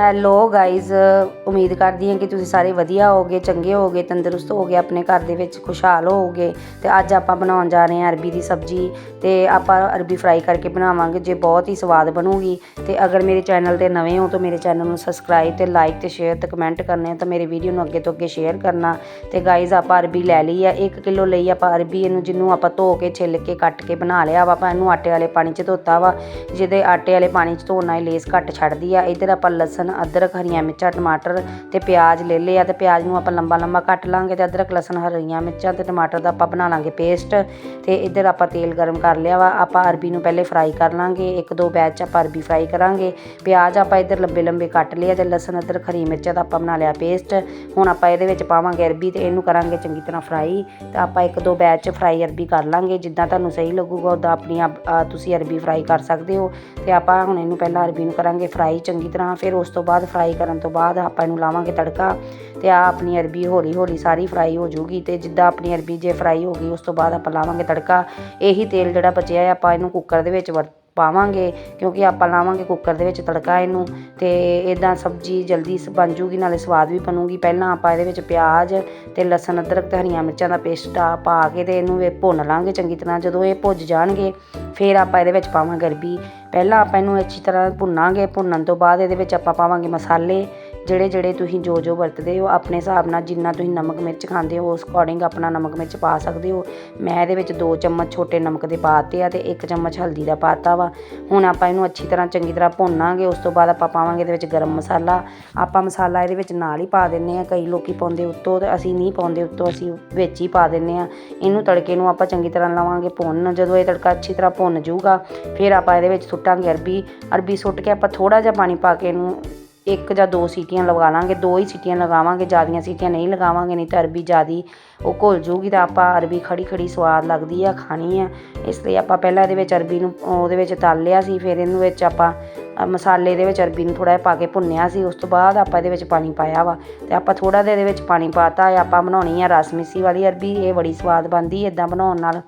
Hello guys ਉਮੀਦ ਕਰਦੀ ਹਾਂ ਕਿ ਤੁਸੀਂ ਸਾਰੇ ਵਧੀਆ ਹੋਗੇ ਚੰਗੇ ਹੋਗੇ ਤੰਦਰੁਸਤ ਹੋਗੇ ਆਪਣੇ ਘਰ ਦੇ ਵਿੱਚ ਖੁਸ਼ਹਾਲ ਹੋਗੇ ਤੇ ਅੱਜ ਆਪਾਂ ਬਣਾਉਣ ਜਾ ਰਹੇ ਹਾਂ ਅਰਬੀ ਦੀ ਸਬਜ਼ੀ ਤੇ ਆਪਾਂ ਅਰਬੀ ਫਰਾਈ ਕਰਕੇ ਬਣਾਵਾਂਗੇ, ਜੇ ਬਹੁਤ ਹੀ ਸਵਾਦ ਬਣੂਗੀ। ਤੇ ਅਗਰ ਮੇਰੇ ਚੈਨਲ ਤੇ ਨਵੇਂ ਹੋ ਤਾਂ ਮੇਰੇ ਚੈਨਲ ਨੂੰ ਸਬਸਕ੍ਰਾਈਬ ਤੇ ਲਾਈਕ ਤੇ ਸ਼ੇਅਰ ਤੇ ਕਮੈਂਟ ਕਰਨੇ ਤਾਂ ਮੇਰੇ ਵੀਡੀਓ ਨੂੰ ਅੱਗੇ ਤੋਂ ਅੱਗੇ ਸ਼ੇਅਰ ਕਰਨਾ। ਤੇ ਗਾਇਜ਼ ਆਪਾਂ ਅਰਬੀ ਲੈ ਲਈ ਆ 1 ਕਿਲੋ ਲਈ ਆਪਾਂ ਅਰਬੀ, ਇਹਨੂੰ ਜਿਹਨੂੰ ਆਪਾਂ ਧੋ ਕੇ, ਛਿੱਲ ਕੇ, ਕੱਟ ਕੇ ਬਣਾ ਲਿਆ ਵਾ, ਆਪਾਂ ਇਹਨੂੰ ਆਟੇ ਵਾਲੇ ਪਾਣੀ 'ਚ ਧੋਤਾ ਵਾ। ਜਿਹਦੇ ਆਟੇ ਵਾਲੇ ਪਾਣੀ 'ਚ ਧੋਣ ਨਾਲ ਲੇਸ ਘੱਟ ਛੱਡਦੀ ਆ। ਇੱਧਰ ਆਪਾਂ ਲਸਣ ਅਦਰਕ, ਹਰੀਆਂ ਮਿਰਚਾਂ, ਟਮਾਟਰ ਤੇ ਪਿਆਜ਼ ਲੈ ਲਿਆ ਆ ਤੇ ਪਿਆਜ਼ ਨੂੰ ਆਪਾਂ ਲੰਬਾ ਲੰਬਾ ਕੱਟ ਲਾਂਗੇ ਤੇ ਅਦਰਕ, ਲਸਣ, ਹਰੀਆਂ ਮਿਰਚਾਂ ਤੇ ਟਮਾਟਰ ਦਾ ਆਪਾਂ ਬਣਾ ਲਾਂਗੇ ਪੇਸਟ ਤੇ ਇੱਧਰ ਆਪਾਂ ਤੇਲ ਗਰਮ ਕਰ ਲਿਆ ਵਾ। ਆਪਾਂ ਅਰਬੀ ਨੂੰ ਪਹਿਲੇ ਫਰਾਈ ਕਰ ਲਾਂਗੇ, ਇੱਕ ਦੋ ਬੈਚ ਆਪਾਂ ਅਰਬੀ ਫਰਾਈ ਕਰਾਂਗੇ। ਪਿਆਜ਼ ਆਪਾਂ ਇੱਧਰ ਲੰਬੇ ਲੰਬੇ ਕੱਟ ਲਿਆ ਤੇ ਲਸਣ, ਅਦਰਕ ਹਰੀ ਮਿਰਚਾਂ ਦਾ ਆਪਾਂ ਬਣਾ ਲਿਆ ਪੇਸਟ। ਹੁਣ ਆਪਾਂ ਇਹਦੇ ਵਿੱਚ ਪਾਵਾਂਗੇ ਅਰਬੀ ਤੇ ਇਹਨੂੰ ਕਰਾਂਗੇ ਚੰਗੀ ਤਰ੍ਹਾਂ ਫਰਾਈ ਤੇ ਆਪਾਂ ਇੱਕ ਦੋ ਬੈਚ ਫਰਾਈ ਅਰਬੀ ਕਰ ਲਾਂਗੇ, ਜਿੱਦਾਂ ਤੁਹਾਨੂੰ ਸਹੀ ਲੱਗੂਗਾ ਉਦਾਂ ਆਪਣੀ ਆਪ- ਤੁਸੀਂ ਅਰਬੀ ਫਰਾਈ ਕਰ ਸਕਦੇ ਹੋ। ਤੇ ਆਪਾਂ ਹੁਣ ਇਹਨੂੰ ਪਹਿਲਾਂ ਅਰਬੀ ਨੂੰ ਕਰਾਂਗੇ ਫਰਾਈ ਚੰਗੀ ਤਰ੍ਹਾਂ, ਫਿਰ ਉਸ ਤੋਂ ਬਾਅਦ ਫਰਾਈ ਕਰਨ ਤੋਂ ਬਾਅਦ ਆਪਾਂ ਇਹਨੂੰ ਲਾਵਾਂਗੇ ਤੜਕਾ ਤੇ ਆ ਆਪਣੀ ਅਰਬੀ ਹੌਲੀ ਹੌਲੀ ਸਾਰੀ ਫਰਾਈ ਹੋ ਜਾਊਗੀ ਤੇ ਜਿੱਦਾਂ ਆਪਣੀ ਅਰਬੀ ਜੇ ਫਰਾਈ ਹੋ ਗਈ, ਉਸ ਤੋਂ ਬਾਅਦ ਆਪਾਂ ਲਾਵਾਂਗੇ ਤੜਕਾ। ਇਹੀ ਤੇਲ ਜਿਹੜਾ ਬਚਿਆ ਆਪਾਂ ਇਹਨੂੰ ਕੁੱਕਰ ਦੇ ਵਿੱਚ ਵਰ ਪਾਵਾਂਗੇ, ਕਿਉਂਕਿ ਆਪਾਂ ਲਾਵਾਂਗੇ ਕੁੱਕਰ ਦੇ ਵਿੱਚ ਤੜਕਾ ਇਹਨੂੰ ਅਤੇ ਇੱਦਾਂ ਸਬਜ਼ੀ ਜਲਦੀ ਸ- ਬਣ ਜੂਗੀ, ਨਾਲੇ ਸਵਾਦ ਵੀ ਬਣੂਗੀ। ਪਹਿਲਾਂ ਆਪਾਂ ਇਹਦੇ ਵਿੱਚ ਪਿਆਜ਼ ਅਤੇ ਲਸਣ, ਅਦਰਕ ਅਤੇ ਹਰੀਆਂ ਮਿਰਚਾਂ ਦਾ ਪੇਸਟ ਆ ਪਾ ਕੇ ਅਤੇ ਇਹਨੂੰ ਇਹ ਭੁੰਨ ਲਾਂਗੇ ਚੰਗੀ ਤਰ੍ਹਾਂ। ਜਦੋਂ ਇਹ ਭੁੱਜ ਜਾਣਗੇ, ਫਿਰ ਆਪਾਂ ਇਹਦੇ ਵਿੱਚ ਪਾਵਾਂਗੇ ਅਰਬੀ ਪਹਿਲਾਂ ਆਪਾਂ ਇਹਨੂੰ ਅੱਛੀ ਤਰ੍ਹਾਂ ਭੁੰਨਾਂਗੇ। ਭੁੰਨਣ ਤੋਂ ਬਾਅਦ ਇਹਦੇ ਵਿੱਚ ਆਪਾਂ ਪਾਵਾਂਗੇ ਮਸਾਲੇ। ਜਿਹੜੇ ਜਿਹੜੇ ਤੁਸੀਂ ਜੋ ਜੋ ਵਰਤਦੇ ਹੋ, ਆਪਣੇ ਹਿਸਾਬ ਨਾਲ ਜਿੰਨਾ ਤੁਸੀਂ ਨਮਕ ਮਿਰਚ ਖਾਂਦੇ ਹੋ, ਉਸ ਅਕੋਰਡਿੰਗ ਆਪਣਾ ਨਮਕ ਮਿਰਚ ਪਾ ਸਕਦੇ ਹੋ। ਮੈਂ ਇਹਦੇ ਵਿੱਚ 2 ਚਮਚ ਛੋਟੇ ਨਮਕ ਦੇ ਪਾਤੇ ਆ ਤੇ 1 ਚਮਚ ਹਲਦੀ ਦਾ ਪਾਤਾ ਵਾ। ਹੁਣ ਆਪਾਂ ਇਹਨੂੰ ਅੱਛੀ ਤਰ੍ਹਾਂ ਚੰਗੀ ਤਰ੍ਹਾਂ ਭੁੰਨਾਂਗੇ, ਉਸ ਤੋਂ ਬਾਅਦ ਆਪਾਂ ਪਾਵਾਂਗੇ ਇਹਦੇ ਵਿੱਚ ਗਰਮ ਮਸਾਲਾ। ਆਪਾਂ ਮਸਾਲਾ ਇਹਦੇ ਵਿੱਚ ਨਾਲ ਹੀ ਪਾ ਦਿੰਨੇ ਆ ਕਈ ਲੋਕੀ ਪਾਉਂਦੇ ਉੱਤੋਂ ਤੇ ਅਸੀਂ ਨਹੀਂ ਪਾਉਂਦੇ ਉੱਤੋਂ, ਅਸੀਂ ਵਿੱਚ ਹੀ ਪਾ ਦਿੰਨੇ ਆ ਇਹਨੂੰ ਤੜਕੇ ਨੂੰ ਆਪਾਂ ਚੰਗੀ ਤਰ੍ਹਾਂ ਲਾਵਾਂਗੇ ਭੁੰਨ, ਜਦੋਂ ਇਹ ਤੜਕਾ ਅੱਛੀ ਤਰ੍ਹਾਂ ਭੁੰਨ ਜਾਊਗਾ, ਫਿਰ ਆਪਾਂ ਇਹਦੇ ਵਿੱਚ ਸੁੱਟਾਂਗੇ ਅਰਬੀ। ਅਰਬੀ ਸੁੱਟ ਕੇ ਆਪਾਂ ਥੋੜਾ ਜਿਹਾ ਪਾਣੀ ਪਾ ਕੇ ਇਹਨੂੰ ਇੱਕ ਜਾਂ ਦੋ ਸੀਟੀਆਂ ਲਗਾ ਲਾਂਗੇ, ਦੋ ਹੀ ਸੀਟੀਆਂ ਲਗਾਵਾਂਗੇ, ਜ਼ਿਆਦੀਆਂ ਸੀਟੀਆਂ ਨਹੀਂ ਲਗਾਵਾਂਗੇ, ਨਹੀਂ ਤਾਂ ਅਰਬੀ ਜ਼ਿਆਦੀ ਉਹ ਘੁਲ ਜੂਗੀ ਤਾਂ ਆਪਾਂ ਅਰਬੀ ਖੜੀ ਖੜੀ ਸਵਾਦ ਲੱਗਦੀ ਆ, ਖਾਣੀ ਆ। ਇਸ ਲਈ ਆਪਾਂ ਪਹਿਲਾਂ ਇਹਦੇ ਵਿੱਚ ਅਰਬੀ ਨੂੰ, ਉਹਦੇ ਵਿੱਚ ਤਲ ਲਿਆ ਸੀ, ਫਿਰ ਇਹਨੂੰ ਵਿੱਚ ਆਪਾਂ ਮਸਾਲੇ ਦੇ ਵਿੱਚ ਅਰਬੀ ਨੂੰ ਥੋੜਾ ਜਿਹਾ ਪਾ ਕੇ ਭੁੰਨਿਆ ਸੀ, ਉਸ ਤੋਂ ਬਾਅਦ ਆਪਾਂ ਇਹਦੇ ਵਿੱਚ ਪਾਣੀ ਪਾਇਆ ਵਾ। ਤੇ ਆਪਾਂ ਥੋੜਾ ਜਿਹਾ ਇਹਦੇ ਵਿੱਚ ਪਾਣੀ ਪਾਤਾ ਆਪਾਂ ਬਣਾਉਣੀ ਆ ਰਸ ਮਿੱਸੀ ਵਾਲੀ ਅਰਬੀ, ਇਹ ਬੜੀ ਸਵਾਦ ਬਣਦੀ ਹੈ ਇਦਾਂ ਬਣਾਉਣ ਨਾਲ।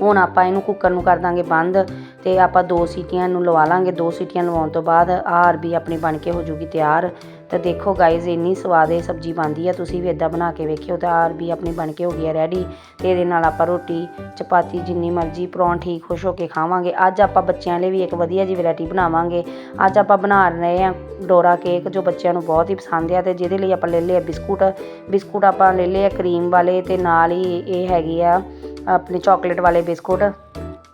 ਹੁਣ ਆਪਾਂ ਇਹਨੂੰ ਕੁੱਕਰ ਨੂੰ ਕਰ ਦਾਂਗੇ ਬੰਦ ਤੇ ਆਪਾਂ ਦੋ ਸੀਟੀਆਂ ਨੂੰ ਲਵਾ ਲਾਂਗੇ। ਦੋ ਸੀਟੀਆਂ ਲਵਾਉਣ ਤੋਂ ਬਾਅਦ ਆਹ ਅਰਬੀ ਆਪਣੀ ਬਣ ਕੇ ਹੋ ਜੂਗੀ ਤਿਆਰ। ਤਾਂ ਦੇਖੋ ਗਾਇਜ਼ ਇੰਨੀ ਸਵਾਦ ਇਹ ਸਬਜ਼ੀ ਬਣਦੀ ਆ। ਤੁਸੀਂ ਵੀ ਇਦਾਂ ਬਣਾ ਕੇ ਵੇਖਿਓ ਤਾਂ ਆਹ ਅਰਬੀ ਆਪਣੀ ਬਣ ਕੇ ਹੋ ਗਈ ਆ ਰੈਡੀ ਤੇ ਇਹਦੇ ਨਾਲ ਆਪਾਂ ਰੋਟੀ, ਚਪਾਤੀ ਜਿੰਨੀ ਮਰਜ਼ੀ, ਪਰੌਂਠੀ ਖੁਸ਼ ਹੋ ਕੇ ਖਾਵਾਂਗੇ। ਅੱਜ ਆਪਾਂ ਬੱਚਿਆਂ ਲਈ ਵੀ ਇੱਕ ਵਧੀਆ ਜਿਹੀ ਵੈਰਾਈਟੀ ਬਣਾਵਾਂਗੇ। ਅੱਜ ਆਪਾਂ ਬਣਾ ਰਹੇ ਹਾਂ ਡੋਰਾ ਕੇਕ ਜੋ ਬੱਚਿਆਂ ਨੂੰ ਬਹੁਤ ਹੀ ਪਸੰਦ ਆ ਤੇ ਜਿਹਦੇ ਲਈ ਆਪਾਂ ਲੈ ਲਏ ਬਿਸਕੁਟ। ਬਿਸਕੁਟ ਆਪਾਂ ਲੈ ਲਏ ਆ ਕਰੀਮ ਵਾਲੇ ਤੇ ਨਾਲ ਹੀ ਇਹ ਹੈਗੀ ਆ ਆਪਣੇ ਚਾਕਲੇਟ ਵਾਲੇ ਬਿਸਕੁਟ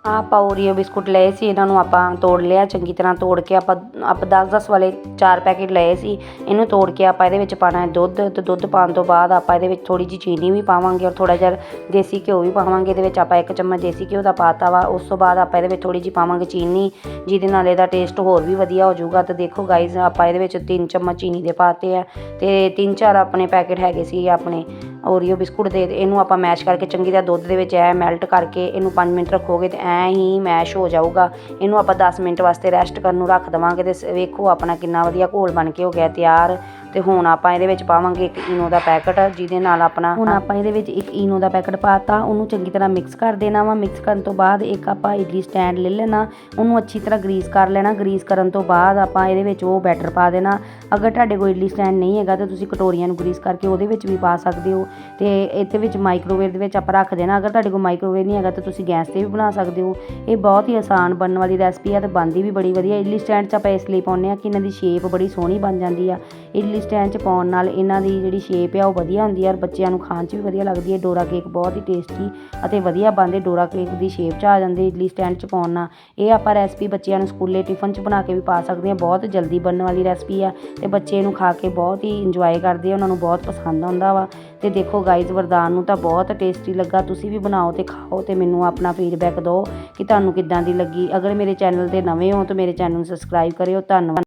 ਆਹ ਆਪਾਂ ਓਰੀਓ ਬਿਸਕੁਟ ਲਏ ਸੀ, ਇਹਨਾਂ ਨੂੰ ਆਪਾਂ ਤੋੜ ਲਿਆ, ਚੰਗੀ ਤਰ੍ਹਾਂ ਤੋੜ ਕੇ ਆਪਾਂ ਆਪਾਂ 10-10 ਵਾਲੇ ਚਾਰ ਪੈਕੇਟ ਲਏ ਸੀ। ਇਹਨੂੰ ਤੋੜ ਕੇ ਆਪਾਂ ਇਹਦੇ ਵਿੱਚ ਪਾਣਾ ਹੈ ਦੁੱਧ, ਤੇ ਦੁੱਧ ਪਾਉਣ ਤੋਂ ਬਾਅਦ ਆਪਾਂ ਇਹਦੇ ਵਿੱਚ ਥੋੜੀ ਜਿਹੀ ਚੀਨੀ ਵੀ ਪਾਵਾਂਗੇ ਔਰ ਥੋੜਾ ਜਿਹਾ ਦੇਸੀ ਘਿਓ ਵੀ ਪਾਵਾਂਗੇ। ਇਹਦੇ ਵਿੱਚ ਆਪਾਂ ਇੱਕ ਚਮਚ ਦੇਸੀ ਘਿਓ ਦਾ ਪਾਤਾ ਵਾ, ਉਸ ਤੋਂ ਬਾਅਦ ਆਪਾਂ ਇਹਦੇ ਵਿੱਚ ਥੋੜੀ ਜਿਹੀ ਪਾਵਾਂਗੇ ਚੀਨੀ, ਜਿਹਦੇ ਨਾਲ ਇਹਦਾ ਟੇਸਟ ਹੋਰ ਵੀ ਵਧੀਆ ਹੋ ਜਾਊਗਾ। ਤੇ ਦੇਖੋ ਗਾਇਜ਼ ਆਪਾਂ ਇਹਦੇ ਵਿੱਚ 3 ਚਮਚ ਚੀਨੀ ਦੇ ਪਾਤੇ ਆ, ਤੇ ਤਿੰਨ ਚਾਰ ਆਪਣੇ ਪੈਕੇਟ ਹੈਗੇ ਸੀ ਆਪਣੇ। ਓਰੀਓ ਬਿਸਕੁਟ ਦੇ ਇਹਨੂੰ ਆਪਾਂ ਮੈਸ਼ ਕਰਕੇ ਚੰਗੀ ਤਰ੍ਹਾਂ ਦੁੱਧ ਦੇ ਵਿੱਚ ਐ ਮੈਲਟ ਕਰਕੇ ਇਹਨੂੰ 5 ਮਿੰਟ ਰੱਖੋਗੇ ਤੇ ਐ ਹੀ ਮੈਸ਼ ਹੋ ਜਾਊਗਾ। ਇਹਨੂੰ ਆਪਾਂ 10 ਮਿੰਟ ਵਾਸਤੇ ਰੈਸਟ ਕਰਨ ਨੂੰ ਰੱਖ ਦਵਾਂਗੇ ਤੇ ਵੇਖੋ ਆਪਣਾ ਕਿੰਨਾ ਵਧੀਆ ਘੋਲ ਬਣ ਕੇ ਹੋ ਗਿਆ ਤਿਆਰ। ਤੇ ਹੁਣ ਆਪਾਂ ਇਹਦੇ ਵਿੱਚ ਪਾਵਾਂਗੇ ਇੱਕ ਇਨੋ ਦਾ ਪੈਕਟ ਜਿਹਦੇ ਨਾਲ ਆਪਣਾ ਹੁਣ ਆਪਾਂ ਇਹਦੇ ਵਿੱਚ ਇੱਕ ਇਨੋ ਦਾ ਪੈਕਟ ਪਾਤਾ ਉਹਨੂੰ ਚੰਗੀ ਤਰ੍ਹਾਂ ਮਿਕਸ ਕਰ ਦੇਣਾ ਵਾ। ਮਿਕਸ ਕਰਨ ਤੋਂ ਬਾਅਦ ਇੱਕ ਆਪਾਂ ਇਡਲੀ ਸਟੈਂਡ ਲੈ ਲੈਣਾ ਉਹਨੂੰ ਅੱਛੀ ਤਰ੍ਹਾਂ ਗਰੀਸ ਕਰ ਲੈਣਾ। ਗਰੀਸ ਕਰਨ ਤੋਂ ਬਾਅਦ ਆਪਾਂ ਇਹਦੇ ਵਿੱਚ ਉਹ ਬੈਟਰ ਪਾ ਦੇਣਾ। ਅਗਰ ਤੁਹਾਡੇ ਕੋਲ ਇਡਲੀ ਸਟੈਂਡ ਨਹੀਂ ਹੈਗਾ ਤਾਂ ਤੁਸੀਂ ਕਟੋਰੀਆਂ ਨੂੰ ਗਰੀਸ ਕਰਕੇ ਉਹਦੇ ਵਿੱਚ ਵੀ ਪਾ ਸਕਦੇ ਹੋ। ਤੇ ਇਹਦੇ ਵਿੱਚ ਮਾਈਕ੍ਰੋਵੇਵ ਦੇ ਵਿੱਚ ਆਪਾਂ ਰੱਖ ਦੇਣਾ। ਅਗਰ ਤੁਹਾਡੇ ਕੋਲ ਮਾਈਕ੍ਰੋਵੇਵ ਨਹੀਂ ਹੈਗਾ ਤਾਂ ਤੁਸੀਂ ਗੈਸ ਤੇ ਵੀ ਬਣਾ ਸਕਦੇ ਹੋ। ਇਹ ਬਹੁਤ ਹੀ ਆਸਾਨ ਬਣਨ ਵਾਲੀ ਰੈਸਪੀ ਆ ਤੇ ਬਣਦੀ ਵੀ ਬੜੀ ਵਧੀਆ। ਇਡਲੀ ਸਟੈਂਡ 'ਚ ਆਪਾਂ ਇਸ ਲਈ ਪਾਉਂਦੇ ਆ ਕਿ ਇਹਨਾਂ ਦੀ ਸ਼ੇਪ ਬੜੀ ਸੋਹਣੀ ਬਣ ਜਾਂਦੀ ਆ। ਇਡਲੀ ਸਟੈਂਡ 'ਚ ਪਾਉਣ ਨਾਲ ਇਹਨਾਂ ਦੀ ਜਿਹੜੀ ਸ਼ੇਪ ਆ ਉਹ ਵਧੀਆ ਹੁੰਦੀ ਹੈ ਔਰ ਬੱਚਿਆਂ ਨੂੰ ਖਾਣ 'ਚ ਵੀ ਵਧੀਆ ਲੱਗਦੀ ਹੈ ਡੋਰਾ ਕੇਕ ਬਹੁਤ ਹੀ ਟੇਸਟੀ ਅਤੇ ਵਧੀਆ ਬਣਦੇ ਡੋਰਾ ਕੇਕ ਦੀ ਸ਼ੇਪ 'ਚ ਆ ਜਾਂਦੇ ਇਡਲੀ ਸਟੈਂਡ 'ਚ ਪਾਉਣ ਨਾਲ। ਇਹ ਆਪਾਂ ਰੈਸਪੀ ਬੱਚਿਆਂ ਨੂੰ ਸਕੂਲੇ ਟਿਫਨ 'ਚ ਬਣਾ ਕੇ ਵੀ ਪਾ ਸਕਦੇ ਹਾਂ। ਬਹੁਤ ਜਲਦੀ ਬਣਨ ਵਾਲੀ ਰੈਸਪੀ ਆ ਤੇ ਬੱਚੇ ਇਹਨੂੰ ਖਾ ਕੇ ਬਹੁਤ ਹੀ ਇੰਜੋਏ ਕਰਦੇ ਆ। ਉਹਨਾਂ ਨੂੰ ਬਹੁਤ ਪਸੰਦ ਆਉਂਦਾ ਵਾ। ਤੇ ਦੇਖੋ ਗਾਈਜ਼ ਵਰਦਾਨ ਨੂੰ ਤਾਂ ਬਹੁਤ ਟੇਸਟੀ ਲੱਗਾ। ਤੁਸੀਂ ਵੀ ਬਣਾਓ ਤੇ ਖਾਓ ਤੇ ਮੈਨੂੰ ਆਪਣਾ ਫੀਡਬੈਕ ਦਿਓ ਕਿ ਤੁਹਾਨੂੰ ਕਿੱਦਾਂ ਦੀ ਲੱਗੀ। ਅਗਰ ਮੇਰੇ ਚੈਨਲ ਤੇ ਨਵੇਂ ਹੋ ਤਾਂ ਮੇਰੇ ਚੈਨਲ ਨੂੰ ਸਬਸਕ੍ਰਾਈਬ ਕਰਿਓ। ਧੰਨਵਾਦ।